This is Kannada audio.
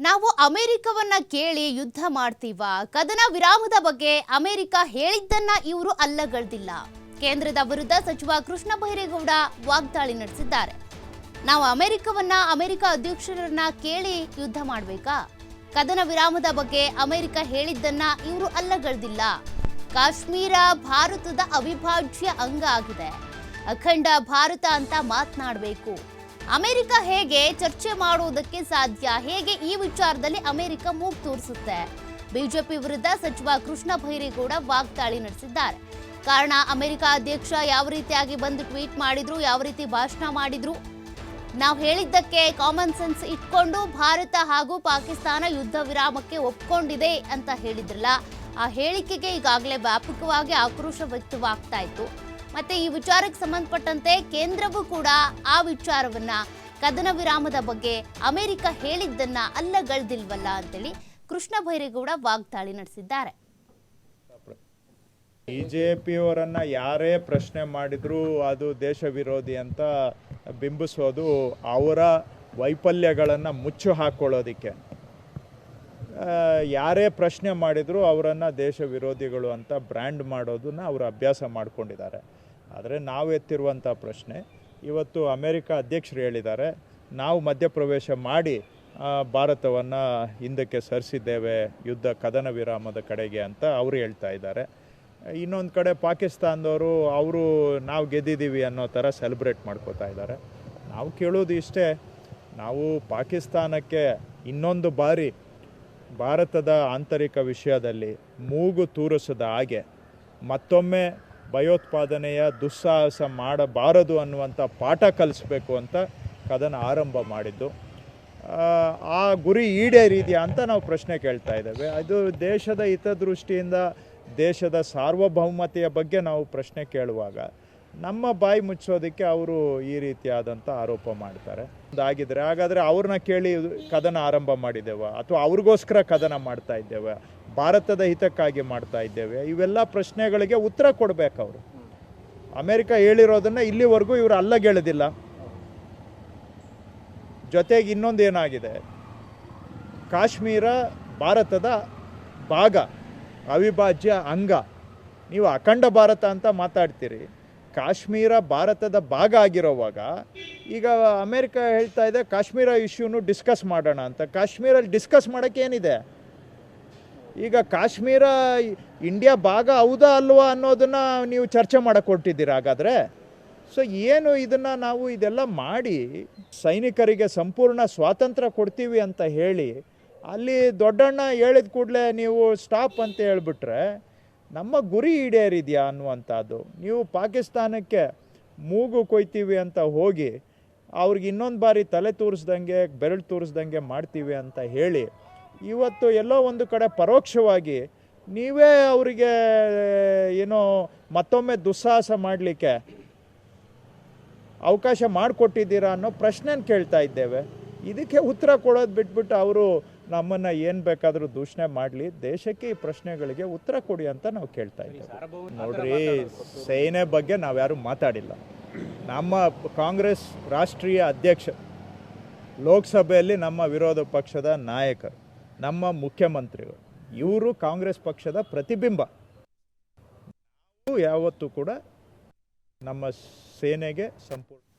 ನಾವು ಅಮೆರಿಕವನ್ನ ಕೇಳಿ ಯುದ್ಧ ಮಾಡ್ತೀವ? ಕದನ ವಿರಾಮದ ಬಗ್ಗೆ ಅಮೆರಿಕ ಹೇಳಿದ್ದನ್ನ ಇವರು ಅಲ್ಲಗಳ್ದಿಲ್ಲ. ಕೇಂದ್ರದ ವಿರುದ್ಧ ಸಚಿವ ಕೃಷ್ಣ ಬೈರೇಗೌಡ ವಾಗ್ದಾಳಿ ನಡೆಸಿದ್ದಾರೆ. ನಾವು ಅಮೆರಿಕವನ್ನ ಅಮೆರಿಕ ಅಧ್ಯಕ್ಷರನ್ನ ಕೇಳಿ ಯುದ್ಧ ಮಾಡಬೇಕಾ? ಕದನ ವಿರಾಮದ ಬಗ್ಗೆ ಅಮೆರಿಕ ಹೇಳಿದ್ದನ್ನ ಇವರು ಅಲ್ಲಗಳ್ದಿಲ್ಲ. ಕಾಶ್ಮೀರ ಭಾರತದ ಅವಿಭಾಜ್ಯ ಅಂಗ ಆಗಿದೆ. ಅಖಂಡ ಭಾರತ ಅಂತ ಮಾತನಾಡಬೇಕು. ಅಮೆರಿಕ ಹೇಗೆ ಚರ್ಚೆ ಮಾಡುವುದಕ್ಕೆ ಸಾಧ್ಯ? ಹೇಗೆ ಈ ವಿಚಾರದಲ್ಲಿ ಅಮೆರಿಕ ಮೂಗ್ ತೋರಿಸುತ್ತೆ? ಬಿಜೆಪಿ ವಿರುದ್ಧ ಸಚಿವ ಕೃಷ್ಣ ಭೈರೇಗೌಡ ವಾಗ್ದಾಳಿ ನಡೆಸಿದ್ದಾರೆ. ಕಾರಣ, ಅಮೆರಿಕ ಅಧ್ಯಕ್ಷ ಯಾವ ರೀತಿಯಾಗಿ ಬಂದು ಟ್ವೀಟ್ ಮಾಡಿದ್ರು, ಯಾವ ರೀತಿ ಭಾಷಣ ಮಾಡಿದ್ರು? ನಾವು ಹೇಳಿದ್ದಕ್ಕೆ ಕಾಮನ್ ಸೆನ್ಸ್ ಇಟ್ಕೊಂಡು ಭಾರತ ಹಾಗೂ ಪಾಕಿಸ್ತಾನ ಯುದ್ಧ ವಿರಾಮಕ್ಕೆ ಒಪ್ಕೊಂಡಿದೆ ಅಂತ ಹೇಳಿದ್ರಲ್ಲ. ಆ ಹೇಳಿಕೆಗೆ ಈಗಾಗಲೇ ವ್ಯಾಪಕವಾಗಿ ಆಕ್ರೋಶ ವ್ಯಕ್ತವಾಗ್ತಾ ಇತ್ತು. ಮತ್ತೆ ಈ ವಿಚಾರಕ್ಕೆ ಸಂಬಂಧಪಟ್ಟಂತೆ ಕೇಂದ್ರವೂ ಕೂಡ ಆ ವಿಚಾರವನ್ನ ಕದನ ವಿರಾಮದ ಬಗ್ಗೆ ಅಮೆರಿಕ ಹೇಳಿದ್ದನ್ನ ಅಲ್ಲಗಳ್ದಿಲ್ವಲ್ಲ ಅಂತೇಳಿ ಕೃಷ್ಣ ಬೈರೇಗೌಡ ವಾಗ್ದಾಳಿ ನಡೆಸಿದ್ದಾರೆ. ಬಿಜೆಪಿಯವರನ್ನ ಯಾರೇ ಪ್ರಶ್ನೆ ಮಾಡಿದರೂ ಅದು ದೇಶ ವಿರೋಧಿ ಅಂತ ಬಿಂಬಿಸೋದು ಅವರ ವೈಫಲ್ಯಗಳನ್ನು ಮುಚ್ಚು ಹಾಕ್ಕೊಳ್ಳೋದಕ್ಕೆ ಯಾರೇ ಪ್ರಶ್ನೆ ಮಾಡಿದರೂ ಅವರನ್ನು ದೇಶ ವಿರೋಧಿಗಳು ಅಂತ ಬ್ರ್ಯಾಂಡ್ ಮಾಡೋದನ್ನ ಅವರು ಅಭ್ಯಾಸ ಮಾಡ್ಕೊಂಡಿದ್ದಾರೆ. ಆದರೆ ನಾವು ಎತ್ತಿರುವಂಥ ಪ್ರಶ್ನೆ, ಇವತ್ತು ಅಮೇರಿಕ ಅಧ್ಯಕ್ಷರು ಹೇಳಿದ್ದಾರೆ, ನಾವು ಮಧ್ಯಪ್ರವೇಶ ಮಾಡಿ ಭಾರತವನ್ನು ಹಿಂದಕ್ಕೆ ಸರಿಸಿದ್ದೇವೆ, ಯುದ್ಧ ಕದನ ವಿರಾಮದ ಕಡೆಗೆ ಅಂತ ಅವರು ಹೇಳ್ತಾ ಇದ್ದಾರೆ. ಇನ್ನೊಂದು ಕಡೆ ಪಾಕಿಸ್ತಾನದವರು, ಅವರು ನಾವು ಗೆದ್ದಿದ್ದೀವಿ ಅನ್ನೋ ಥರ ಸೆಲೆಬ್ರೇಟ್ ಮಾಡ್ಕೋತಾ ಇದ್ದಾರೆ. ನಾವು ಕೇಳೋದು ಇಷ್ಟೇ, ನಾವು ಪಾಕಿಸ್ತಾನಕ್ಕೆ ಇನ್ನೊಂದು ಬಾರಿ ಭಾರತದ ಆಂತರಿಕ ವಿಷಯದಲ್ಲಿ ಮೂಗು ತೂರಿಸದ ಹಾಗೆ ಮತ್ತೊಮ್ಮೆ ಭಯೋತ್ಪಾದನೆಯ ದುಸ್ಸಾಹಸ ಮಾಡಬಾರದು ಅನ್ನುವಂಥ ಪಾಠ ಕಲಿಸ್ಬೇಕು ಅಂತ ಕದನ ಆರಂಭ ಮಾಡಿದ್ದು. ಆ, ಗುರಿ ಈಡೇರಿದೆಯಾ ಅಂತ ನಾವು ಪ್ರಶ್ನೆ ಕೇಳ್ತಾ ಇದ್ದೇವೆ. ಅದು ದೇಶದ ಹಿತದೃಷ್ಟಿಯಿಂದ ದೇಶದ ಸಾರ್ವಭೌಮತೆಯ ಬಗ್ಗೆ ನಾವು ಪ್ರಶ್ನೆ ಕೇಳುವಾಗ ನಮ್ಮ ಬಾಯಿ ಮುಚ್ಚೋದಕ್ಕೆ ಅವರು ಈ ರೀತಿಯಾದಂಥ ಆರೋಪ ಮಾಡ್ತಾರೆ. ಅದಾಗಿದ್ರೆ ಹಾಗಾದರೆ ಅವ್ರನ್ನ ಕೇಳಿ ಕದನ ಆರಂಭ ಮಾಡಿದ್ದೇವೆ? ಅಥವಾ ಅವ್ರಿಗೋಸ್ಕರ ಕದನ ಮಾಡ್ತಾ ಇದ್ದೇವೆ? ಭಾರತದ ಹಿತಕ್ಕಾಗಿ ಮಾಡ್ತಾ ಇದ್ದೇವೆ. ಇವೆಲ್ಲ ಪ್ರಶ್ನೆಗಳಿಗೆ ಉತ್ತರ ಕೊಡಬೇಕು ಅವರು. ಅಮೆರಿಕ ಹೇಳಿರೋದನ್ನ ಇಲ್ಲಿವರೆಗೂ ಇವರು ಅಲ್ಲಗೆಳೆದಿಲ್ಲ. ಜೊತೆಗೆ ಇನ್ನೊಂದು ಏನಾಗಿದೆ? ಕಾಶ್ಮೀರ ಭಾರತದ ಭಾಗ, ಅವಿಭಾಜ್ಯ ಅಂಗ. ನೀವು ಅಖಂಡ ಭಾರತ ಅಂತ ಮಾತಾಡ್ತೀರಿ. ಕಾಶ್ಮೀರ ಭಾರತದ ಭಾಗ ಆಗಿರೋವಾಗ ಈಗ ಅಮೇರಿಕ ಹೇಳ್ತಾ ಇದೆ, ಕಾಶ್ಮೀರ ಇಶ್ಯೂನು ಡಿಸ್ಕಸ್ ಮಾಡೋಣ ಅಂತ. ಕಾಶ್ಮೀರಲ್ಲಿ ಡಿಸ್ಕಸ್ ಮಾಡೋಕ್ಕೆ ಏನಿದೆ? ಈಗ ಕಾಶ್ಮೀರ, ಇಂಡಿಯಾ ಭಾಗ ಹೌದಾ ಅಲ್ವಾ ಅನ್ನೋದನ್ನ ನೀವು ಚರ್ಚೆ ಮಾಡಕ್ಕೆ ಹೊರಟಿದ್ದೀರಾ ಹಾಗಾದರೆ? ಸೊ ಏನು ಇದನ್ನು ನಾವು ಇದೆಲ್ಲ ಮಾಡಿ ಸೈನಿಕರಿಗೆ ಸಂಪೂರ್ಣ ಸ್ವಾತಂತ್ರ್ಯ ಕೊಡ್ತೀವಿ ಅಂತ ಹೇಳಿ, ಅಲ್ಲಿ ದೊಡ್ಡಣ್ಣ ಹೇಳಿದ ಕೂಡಲೇ ನೀವು ಸ್ಟಾಪ್ ಅಂತ ಹೇಳ್ಬಿಟ್ರೆ ನಮ್ಮ ಗುರಿ ಈಡೇರಿದೆಯಾ ಅನ್ನುವಂಥದ್ದು. ನೀವು ಪಾಕಿಸ್ತಾನಕ್ಕೆ ಮೂಗು ಕೊಯ್ತೀವಿ ಅಂತ ಹೋಗಿ ಅವ್ರಿಗೆ ಇನ್ನೊಂದು ಬಾರಿ ತಲೆ ತೂರಿಸ್ದಂಗೆ, ಬೆರಳು ತೂರಿಸ್ದಂಗೆ ಮಾಡ್ತೀವಿ ಅಂತ ಹೇಳಿ ಇವತ್ತು ಎಲ್ಲೋ ಒಂದು ಕಡೆ ಪರೋಕ್ಷವಾಗಿ ನೀವೇ ಅವರಿಗೆ, ಏನೋ, ಮತ್ತೊಮ್ಮೆ ದುಸ್ಸಾಹಸ ಮಾಡಲಿಕ್ಕೆ ಅವಕಾಶ ಮಾಡಿಕೊಟ್ಟಿದ್ದೀರಾ ಅನ್ನೋ ಪ್ರಶ್ನೆನ ಕೇಳ್ತಾ ಇದ್ದೇವೆ. ಇದಕ್ಕೆ ಉತ್ತರ ಕೊಡೋದು ಬಿಟ್ಬಿಟ್ಟು ಅವರು ನಮ್ಮನ್ನು ಏನು ಬೇಕಾದರೂ ದೂಷಣೆ ಮಾಡಲಿ, ದೇಶಕ್ಕೆ ಈ ಪ್ರಶ್ನೆಗಳಿಗೆ ಉತ್ತರ ಕೊಡಿ ಅಂತ ನಾವು ಕೇಳ್ತಾ ಇದ್ದೇವೆ. ನೋಡ್ರಿ, ಸೇನೆ ಬಗ್ಗೆ ನಾವು ಯಾರೂ ಮಾತಾಡಿಲ್ಲ. ನಮ್ಮ ಕಾಂಗ್ರೆಸ್ ರಾಷ್ಟ್ರೀಯ ಅಧ್ಯಕ್ಷ, ಲೋಕಸಭೆಯಲ್ಲಿ ನಮ್ಮ ವಿರೋಧ ಪಕ್ಷದ ನಾಯಕರು. ನಮ್ಮ ಮುಖ್ಯಮಂತ್ರಿಗಳು ಇವರು ಕಾಂಗ್ರೆಸ್ ಪಕ್ಷದ ಪ್ರತಿಬಿಂಬ. ಯಾವತ್ತೂ ಕೂಡ ನಮ್ಮ ಸೇನೆಗೆ ಸಂಪೂರ್ಣ